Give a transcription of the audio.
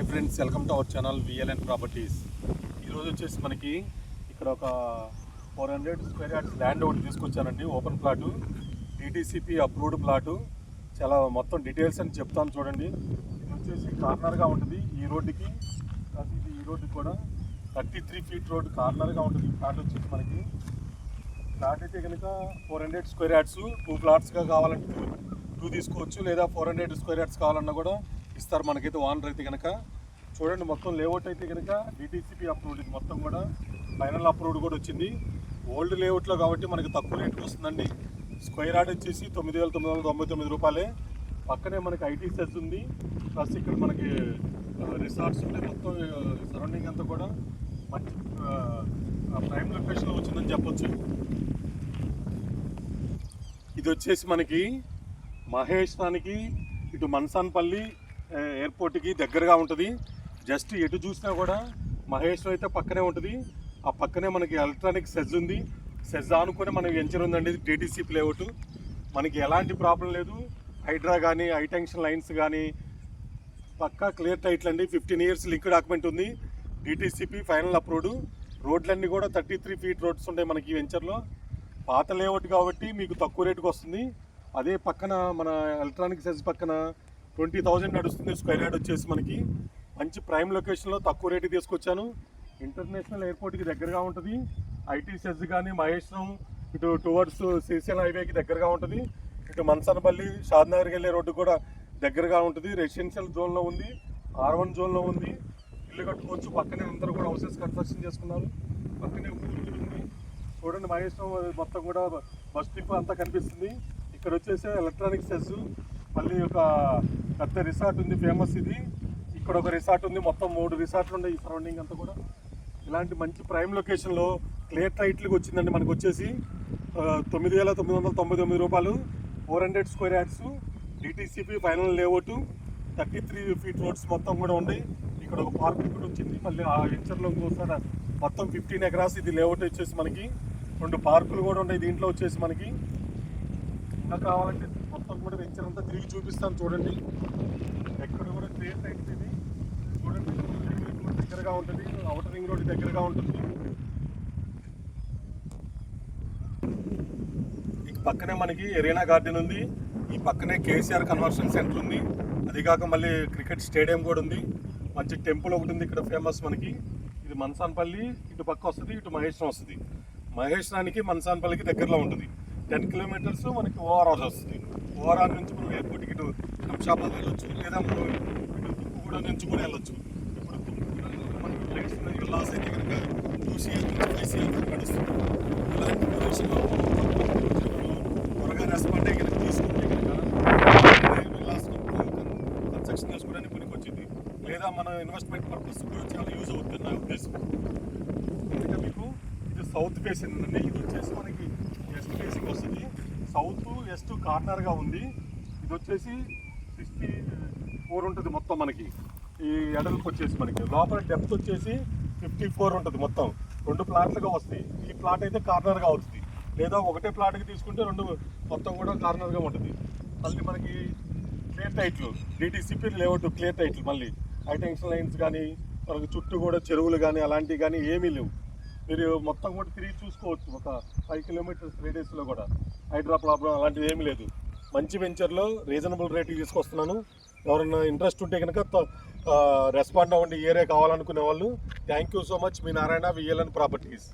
Hi friends welcome to our channel VLN properties ఈరోజు వచ్చేసి మనకి ఇక్కడ ఒక four hundred square yards land ఒకటి తీసుకొచ్చానండి open plot DTCP approved plot. చాలా మొత్తం డీటెయిల్స్ అని చెప్తాను చూడండి. ఇది వచ్చేసి కార్నర్గా ఉంటుంది ఈ రోడ్డుకి ప్లస్ ఇది ఈ రోడ్డుకి కూడా థర్టీ త్రీ ఫీట్ రోడ్ కార్నర్గా ఉంటుంది ఈ ప్లాట్ వచ్చేసి మనకి. ప్లాట్ అయితే కనుక four hundred square yards two ప్లాట్స్గా కావాలంటే టూ తీసుకోవచ్చు లేదా ఫోర్ హండ్రెడ్ స్క్వేర్ యార్డ్స్ కావాలన్నా కూడా ఇస్తారు మనకైతే ఓనర్ అయితే కనుక చూడండి మొత్తం లేఅవుట్ అయితే కనుక డిటీసీపీ అప్రూవ్డ్ ఇది మొత్తం కూడా. ఫైనల్ అప్రూవ్డ్ కూడా వచ్చింది. ఓల్డ్ లేఅవుట్లో కాబట్టి మనకి తక్కువ రేట్కి వస్తుందండి. స్క్వేర్ యార్డ్ వచ్చేసి తొమ్మిది వేల తొమ్మిది వందల తొంభై తొమ్మిది రూపాయలే. పక్కనే మనకి ఐటీ సెస్ ఉంది. ప్లస్ ఇక్కడ మనకి రిసార్ట్స్ ఉంటే మొత్తం సరౌండింగ్ అంతా కూడా మంచి ప్రైమ్ లొకేషన్లో వచ్చిందని చెప్పొచ్చు. ఇది వచ్చేసి మనకి మహేశ్వరానికి ఇటు మన్సాన్పల్లి ఎయిర్పోర్ట్కి దగ్గరగా ఉంటుంది. జస్ట్ ఎటు చూసినా కూడా మహేశ్వరం అయితే పక్కనే ఉంటుంది. ఆ పక్కనే మనకి ఎలక్ట్రానిక్ సెజ్ ఉంది. సెజ్ ఆనుకొని మనకి వెంచర్ ఉందండి టీటీసీ ప్లేఅవుట్. మనకి ఎలాంటి ప్రాబ్లం లేదు. హైడ్రా కానీ హైటెన్షన్ లైన్స్ కానీ పక్కా క్లియర్ టైట్లు అండి. ఫిఫ్టీన్ ఇయర్స్ లింక్ డాక్యుమెంట్ ఉంది. DTCP final approved. రోడ్లన్నీ కూడా థర్టీ త్రీ ఫీట్ రోడ్స్ ఉంటాయి మనకి వెంచర్లో. పాత లేఅవుట్ కాబట్టి మీకు తక్కువ రేటుకి వస్తుంది. అదే పక్కన మన ఎలక్ట్రానిక్ సెజ్ పక్కన ట్వంటీ థౌజండ్ నడుస్తుంది స్క్వేర్ యార్డ్ వచ్చేసి మనకి. మంచి ప్రైమ్ లొకేషన్లో తక్కువ రేటుకి తీసుకొచ్చాను. ఇంటర్నేషనల్ ఎయిర్పోర్ట్కి దగ్గరగా ఉంటుంది. ఐటీ సెజ్ కానీ మహేశ్వరం ఇటు టువర్డ్స్ శ్రీశైలం హైవేకి దగ్గరగా ఉంటుంది. ఇటు మన్సనపల్లి షాద్నగర్కి వెళ్ళే రోడ్డు కూడా దగ్గరగా ఉంటుంది. రెసిడెన్షియల్ జోన్లో ఉంది ఆర్ వన్ జోన్లో ఉంది. ఇల్లు కట్టుకోవచ్చు. పక్కనే అందరూ కూడా హౌసెస్ కన్స్ట్రక్షన్ చేసుకున్నారు. పక్కనే ఊరు ఉంది. చూడండి మహేశ్వరం మొత్తం కూడా బస్ డిపో అంతా కనిపిస్తుంది. ఇక్కడ వచ్చేసి ఎలక్ట్రానిక్ సెస్ మళ్ళీ ఒక పెద్ద రిసార్ట్ ఉంది ఫేమస్ ఇది. ఇక్కడ ఒక రిసార్ట్ ఉంది మొత్తం మూడు రిసార్ట్లు ఉన్నాయి ఈ సరౌండింగ్ అంతా కూడా. ఇలాంటి మంచి ప్రైమ్ లొకేషన్లో క్లియర్ టైట్ల్కి వచ్చిందండి మనకు వచ్చేసి తొమ్మిది వేల తొమ్మిది వందల తొంభై తొమ్మిది రూపాయలు four hundred square yards DTCP final layout thirty three feet roads మొత్తం కూడా ఉన్నాయి. ఇక్కడ ఒక పార్క్ కూడా వచ్చింది మళ్ళీ ఆ వెంచర్లో ఇంకోసారి మొత్తం ఫిఫ్టీన్ ఎకరాస్ ఇది లేఅవుట్ వచ్చేసి మనకి. రెండు పార్కులు కూడా ఉన్నాయి దీంట్లో వచ్చేసి మనకి. ఇంకా కావాలంటే మొత్తం కూడా వెంచర్ అంతా తిరిగి చూపిస్తాను చూడండి. ఎక్కడ కూడా క్లియర్ టైట్ ఇది. చూడండి రింగ్ రోడ్ దగ్గరగా ఉంటుంది. అవుటర్ రింగ్ రోడ్ దగ్గరగా ఉంటుంది. ఈ పక్కనే మనకి ఎరీనా గార్డెన్ ఉంది. ఈ పక్కనే కేసీఆర్ కన్వర్షన్ సెంటర్ ఉంది. అది కాక మళ్ళీ క్రికెట్ స్టేడియం కూడా ఉంది. మంచి టెంపుల్ ఒకటి ఉంది ఇక్కడ ఫేమస్ మనకి. ఇది మన్సాన్పల్లి. ఇటు పక్క వస్తుంది ఇటు మహేశ్వరం వస్తుంది. మహేశ్వరానికి మన్సాన్పల్లికి దగ్గరలో ఉంటుంది. టెన్ కిలోమీటర్స్ మనకి ఓఆర్ఆర్ వస్తుంది. ఓఆర్ఆర్ నుంచి మనం ఎయిర్పోర్ట్కి ఇటు శంషాబాద్ వెళ్ళొచ్చు లేదా మనం ఇటు తుక్కుగూడ నుంచి కూడా వెళ్ళొచ్చు. ఇప్పుడు తుక్కుగూడలో మనకి లాస్ అయితే కనుక టూ సిఎల్ నుంచి ఫైవ్ సిఎల్ నడుస్తుంది. ఇలాంటి ప్రదేశంలో త్వరగా రెస్పాండ్ అయ్యి కనుక తీసుకుంటే కనుక లాస్ కన్స్ట్రక్షన్ చేసుకోవడానికి పనికి వచ్చింది లేదా మన ఇన్వెస్ట్మెంట్ పర్పస్ కూడా చాలా యూజ్ అవుతుంది నా ఉద్దేశం. ఎందుకంటే మీకు ఇది సౌత్ ఫేసింగ్ అండి ఇది వచ్చేసి మనకి వెస్ట్ ఫేసింగ్ వస్తుంది. సౌత్ వెస్ట్ కార్నర్గా ఉంది. ఇది వచ్చేసి సిక్స్టీ ఫోర్ ఉంటుంది మొత్తం మనకి. ఈ ఎడల్పు వచ్చేసి మనకి. లోపల డెప్త్ వచ్చేసి ఫిఫ్టీ ఫోర్ ఉంటుంది మొత్తం. రెండు ప్లాట్లుగా వస్తాయి. ఈ ప్లాట్ అయితే కార్నర్గా అవుతుంది లేదా ఒకటే ప్లాట్కి తీసుకుంటే రెండు మొత్తం కూడా కార్నర్గా ఉంటుంది. మళ్ళీ మనకి clear titles. DTCP layout clear titles మళ్ళీ. హైటెన్షన్ లైన్స్ కానీ మనకు చుట్టూ కూడా చెరువులు కానీ అలాంటివి కానీ ఏమీ లేవు. మీరు మొత్తం కూడా తిరిగి చూసుకోవచ్చు. ఒక ఫైవ్ కిలోమీటర్స్ రేడియస్లో కూడా. హైడ్రా ప్రాబ్లం అలాంటివి ఏమీ లేదు. మంచి వెంచర్లో రీజనబుల్ రేట్కి తీసుకొస్తున్నాను. ఎవరైనా ఇంట్రెస్ట్ ఉంటే కనుక రెస్పాండ్ అవ్వండి. ఏరియా కావాలనుకునే వాళ్ళు. థ్యాంక్ యూ సో మచ్ మీ నారాయణ విఎల్ఎన్ ప్రాపర్టీస్